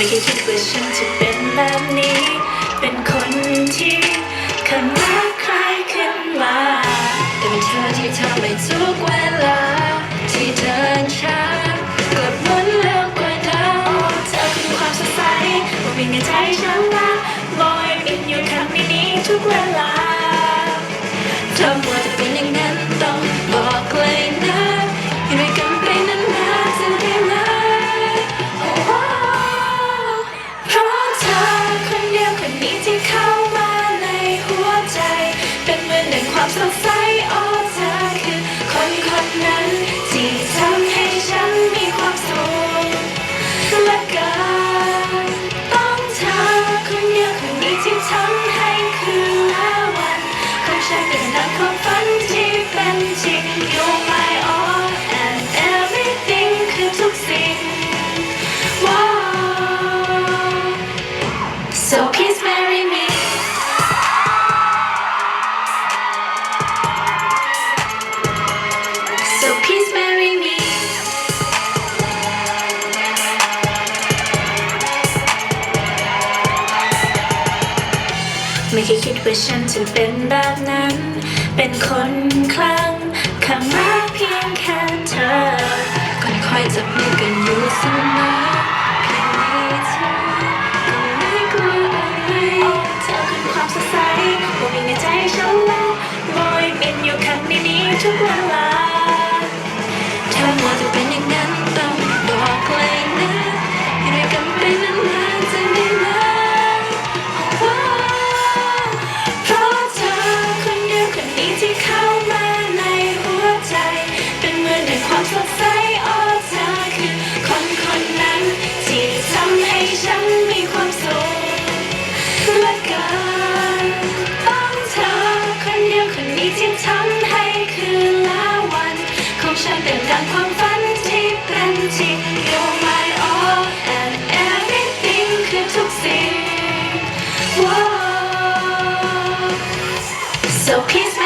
ไม่คิดว่าฉันจะเป็นแบบนี้ เป็นคนที่เคยรักใครขึ้นมาแต่เป็นเธอที่ทำให้ทุกเวลา ที่เดินช้ากลับหมุนเร็วกว่าเดิมเธอคือความสดใสว่ามีในใจฉันละลอยบินอยู่ข้างในนี้ทุกเวลา ความสดใสโอ้เธอคือคนคนนั้นที่ทำให้ฉันมีความสุขและกันต้องเธอคนเดียวคนนี้ที่ทำให้คืนละวันของฉันเป็นดังความฝันที่เป็นจริง you my all and everything คือทุกสิ่ง Wow So please ไม่เคยคิดว่าฉันจะเป็นแบบนั้น เป็นคนคลั่งข้างรักเพียงแค่เธอคนคอยจับมือกันอยู่เสมอเพียงมีเธอก็ไม่กลัวอะไรเธอคือความสดใสว่ามีในใจฉันและลอยบินอยู่ข้างในนี้ทุกเวลา So peace.